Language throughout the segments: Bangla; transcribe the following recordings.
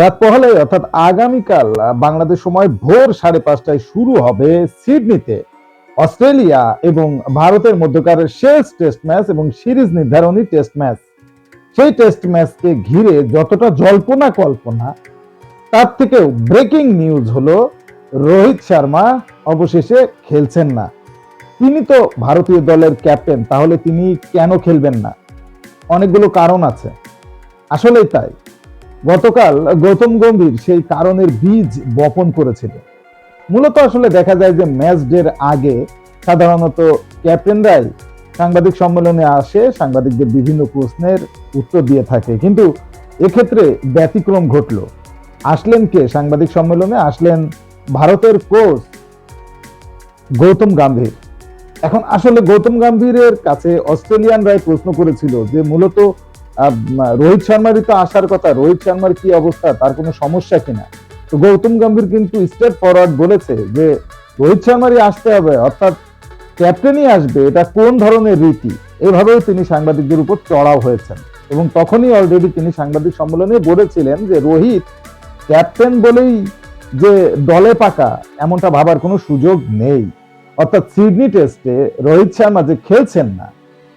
রাত পহলে, অর্থাৎ আগামীকাল বাংলাদেশ সময় ভোর সাড়ে পাঁচটায় শুরু হবে সিডনিতে। অস্ট্রেলিয়া এবং ভারতের মধ্যকার শেষ টেস্ট ম্যাচ এবং সিরিজ নির্ধারণী টেস্ট ম্যাচ সেই টেস্ট ম্যাচকে ঘিরে যতটা জল্পনা কল্পনা, তার থেকেও ব্রেকিং নিউজ হলো, রোহিত শর্মা অবশেষে খেলছেন না। তিনি তো ভারতীয় দলের ক্যাপ্টেন তাহলে তিনি কেন খেলবেন না? অনেকগুলো কারণ আছে। আসলেই তাই গতকাল গৌতম গম্ভীর সেই কারণের বীজ বপন করেছিল। মূলত আসলে দেখা যায় যে ম্যাচ ডের আগে সাধারণত ক্যাপ্টেনরাই সাংবাদিক সম্মেলনে আসে, সাংবাদিকদের বিভিন্ন প্রশ্নের উত্তর দিয়ে থাকে। কিন্তু এক্ষেত্রে ব্যতিক্রম ঘটলো। আসলেন কে সাংবাদিক সম্মেলনে? আসলেন ভারতের কোচ গৌতম গাম্ভীর। এখন আসলে গৌতম গাম্ভীরের কাছে অস্ট্রেলিয়ানরাই প্রশ্ন করেছিল যে মূলত রোহিত শর্মারই তো আসার কথা। রোহিত শর্মার কি অবস্থা? তার কোনো সমস্যা কিনা? তো গৌতম গম্ভীর কিন্তু স্টেট ফরওয়ার্ড বলেছে যে রোহিত শর্মারই আসতে হবে, অর্থাৎ ক্যাপ্টেনই আসবে, এটা কোন ধরনের রীতি? এভাবেও তিনি সাংবাদিকদের উপর চড়াও হয়েছেন। এবং তখনই অলরেডি তিনি সাংবাদিক সম্মেলনে বলেছিলেন যে রোহিত ক্যাপ্টেন বলেই যে দলে পাকা, এমনটা ভাবার কোনো সুযোগ নেই। অর্থাৎ সিডনি টেস্টে রোহিত শর্মা যে খেলছেন না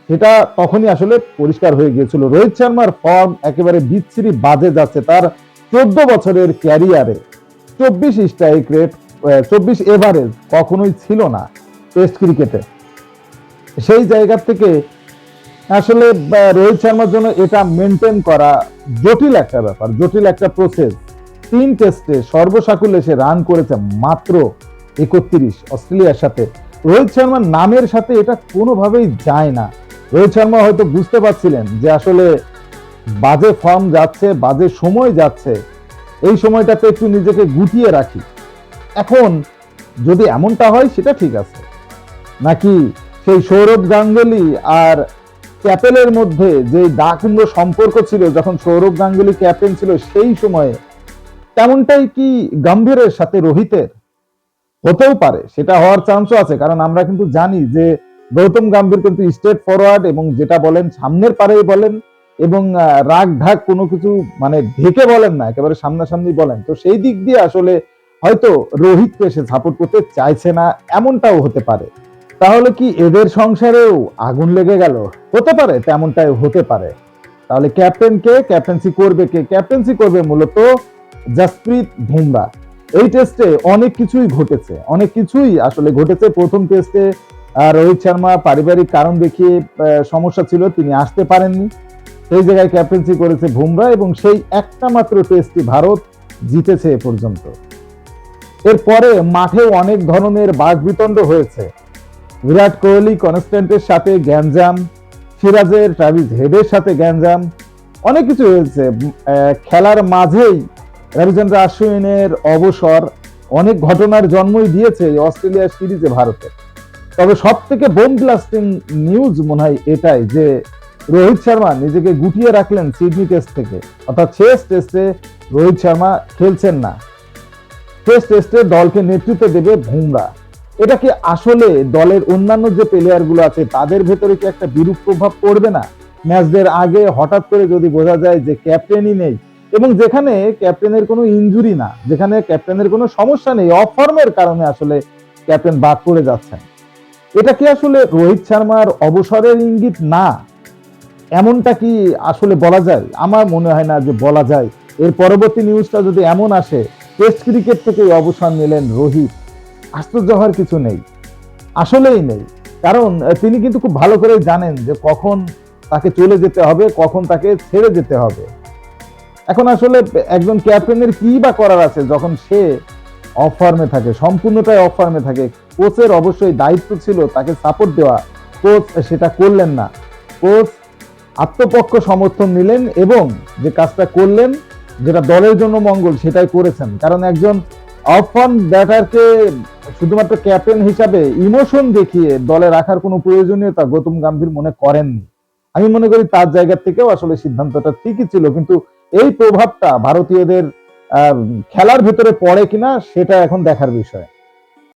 সেটা তখনই আসলে পরিষ্কার হয়ে গিয়েছিল। রোহিত শর্মার ফর্ম একেবারে বিচ্ছিরি বাজে যাচ্ছে তার চোদ্দ বছরের ক্যারিয়ারে চব্বিশ স্ট্রাইক রেট চব্বিশ এভারেজ কখনোই ছিল না টেস্ট ক্রিকেটে সেই জায়গা থেকে আসলে রোহিত শর্মার জন্য এটা মেনটেন করা জটিল একটা ব্যাপার, জটিল একটা প্রসেস তিন টেস্টে সর্বসাকুল্যে সে রান করেছে মাত্র একত্রিশ অস্ট্রেলিয়ার সাথে। রোহিত শর্মার নামের সাথে এটা কোনোভাবেই যায় না। রোহিত শর্মা হয়তো বুঝতে পারছিলেন যে আসলে বাজে ফর্ম যাচ্ছে, বাজে সময় যাচ্ছে, এই সময়টাতে একটু নিজেকে গুটিয়ে রাখি। এখন যদি এমনটা হয়, সেটা ঠিক আছে। নাকি সেই সৌরভ গাঙ্গুলি আর ক্যাপেলের মধ্যে যে দাকুম্ভ সম্পর্ক ছিল, যখন সৌরভ গাঙ্গুলি ক্যাপ্টেন ছিল সেই সময়ে, তেমনটাই কি গম্ভীরের সাথে রোহিতের? হতেও পারে, সেটা হওয়ার চান্সও আছে, কারণ আমরা কিন্তু জানি যে গৌতম গম্ভীর কিন্তু স্টেট ফরওয়ার্ড এবং যেটা বলেন, সামনের পারেই বলেন এবং রাগ ঢাক কোনো কিছু মানে ঢেকে বলেন না, একেবারে সামনাসামনি বলেন। তো সেই দিক দিয়ে আসলে হয়তো রোহিতকে সে সাপোর্ট করতে চাইছে না, এমনটাও হতে পারে। তাহলে কি এদের সংসারেও আগুন লেগে গেল? হতে পারে, তেমনটাই হতে পারে। তাহলে ক্যাপ্টেন কে? ক্যাপ্টেন্সি করবে কে? ক্যাপ্টেন্সি করবে মূলত জাসপ্রীত বুমরা। এই টেস্টে অনেক কিছুই ঘটেছে, অনেক কিছুই আসলে ঘটেছে। প্রথম টেস্টে রোহিত শর্মা পারিবারিক কারণ দেখিয়ে সমস্যা ছিল, তিনি আসতে পারেননি। সেই জায়গায় ক্যাপ্টেন্সি করেছে বুমরা এবং সেই একটা মাত্র টেস্টটি ভারত জিতেছে এ পর্যন্ত। এরপরে মাঠে অনেক ধরনের বাগবিতণ্ড হয়েছে। বিরাট কোহলি, কনস্ট্যান্টের সাথে গ্যাঞ্জাম, সিরাজের, ট্রাভিস হেডের সাথে গ্যাঞ্জাম, অনেক কিছু হয়েছে। খেলার মাঝেই রবিচন্দ্র আশ্বিনের অবসর অনেক ঘটনার জন্মই দিয়েছে অস্ট্রেলিয়া সিরিজে ভারতের। তবে সব থেকে বোম ব্লাস্টিং নিউজ মনে হয় এটাই যে রোহিত শর্মা নিজেকে গুটিয়ে রাখলেন সিডনি টেস্ট থেকে। অর্থাৎ শেষ টেস্টে রোহিত শর্মা খেলছেন না। টেস্ট টেস্টে দলকে নেতৃত্ব দেবে বুমরা এটা কি আসলে দলের অন্যান্য যে প্লেয়ারগুলো আছে, তাদের ভেতরে কি একটা বিরূপ প্রভাব পড়বে না? ম্যাচদের আগে হঠাৎ করে যদি বোঝা যায় যে ক্যাপ্টেনই নেই, এবং যেখানে ক্যাপ্টেনের কোনো ইনজুরি না, যেখানে ক্যাপ্টেনের কোনো সমস্যা নেই অফ ফর্মের কারণে আসলে ক্যাপ্টেন বাদ পড়ে যাচ্ছেন। এটা কি আসলে রোহিত শর্মার অবসরের ইঙ্গিত? না। এমনটা কি আসলে বলা যায়? আমার মনে হয় না যে বলা যায়। এর পরবর্তী নিউজটা যদি এমন আসে টেস্ট ক্রিকেট থেকে অবসর নিলেন রোহিত। আশ্চর্য হওয়ার কিছু নেই। আসলেই নেই। কারণ তিনি কিন্তু খুব ভালো করে জানেন যে কখন তাকে চলে যেতে হবে, কখন তাকে ছেড়ে যেতে হবে। এখন আসলে একজন ক্যাপ্টেনের কি বা করার আছে যখন সে অফ ফর্মে থাকে, সম্পূর্ণটাই অফ ফর্মে থাকে কোচের অবশ্যই দায়িত্ব ছিল তাকে সাপোর্ট দেওয়া। কোচ সেটা করলেন না। কোচ আত্মপক্ষ সমর্থন নিলেন এবং যে কাজটা করলেন, যেটা দলের জন্য মঙ্গল, সেটাই করেছেন। কারণ একজন অফ ফর্ম ব্যাটারকে শুধুমাত্র ক্যাপ্টেন হিসাবে ইমোশন দেখিয়ে দলে রাখার কোনো প্রয়োজনীয়তা গৌতম গম্ভীর মনে করেননি। আমি মনে করি তার জায়গা থেকেও আসলে সিদ্ধান্তটা ঠিকই ছিল, কিন্তু এই প্রভাবটা ভারতীয়দের খেলার ভিতরে পড়ে কিনা, সেটা এখন দেখার বিষয়।